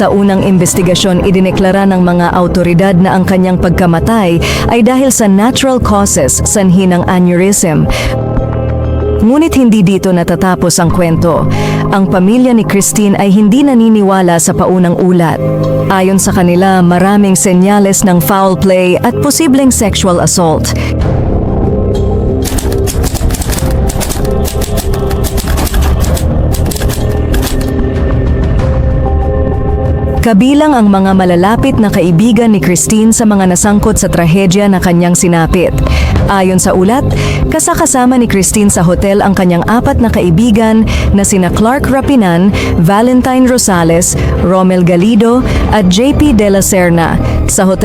Sa unang investigasyon, idineklara ng mga autoridad na ang kanyang pagkamatay ay dahil sa natural causes sanhi ng aneurysm. Ngunit hindi dito natatapos ang kwento. Ang pamilya ni Christine ay hindi naniniwala sa paunang ulat. Ayon sa kanila, maraming senyales ng foul play at posibleng sexual assault. Kabilang ang mga malalapit na kaibigan ni Christine sa mga nasangkot sa trahedya na kanyang sinapit. Ayon sa ulat, kasakasama ni Christine sa hotel ang kanyang apat na kaibigan na sina Clark Rapinan, Valentine Rosales, Romel Galido at JP De La Serna. Sa hotel